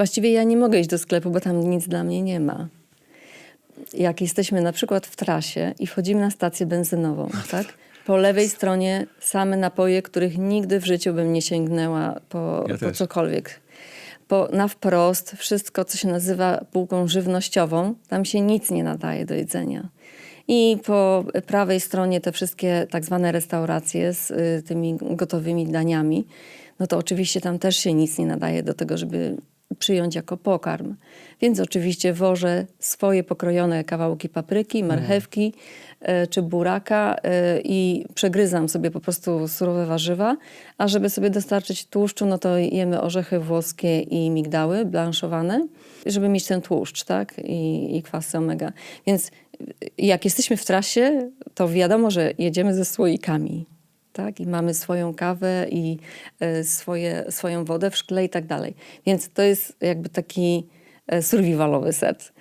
Właściwie ja nie mogę iść do sklepu, bo tam nic dla mnie nie ma. Jak jesteśmy na przykład w trasie i wchodzimy na stację benzynową, tak? Po lewej stronie same napoje, których nigdy w życiu bym nie sięgnęła po, Ja po cokolwiek. Po, na wprost wszystko, co się nazywa półką żywnościową, tam się nic nie nadaje do jedzenia. I po prawej stronie te wszystkie tak zwane restauracje z y, tymi gotowymi daniami, no to oczywiście tam też się nic nie nadaje do tego, żeby przyjąć jako pokarm. Więc oczywiście wożę swoje pokrojone kawałki papryki, marchewki e, czy buraka e, i przegryzam sobie po prostu surowe warzywa, a żeby sobie dostarczyć tłuszczu, no to jemy orzechy włoskie i migdały blanszowane, żeby mieć ten tłuszcz, tak? I, i kwasy omega. Więc y, jak jesteśmy w trasie, to wiadomo, że jedziemy ze słoikami. Tak? I mamy swoją kawę i e, swoje, swoją wodę w szkle i tak dalej. Więc to jest jakby taki e, survivalowy set.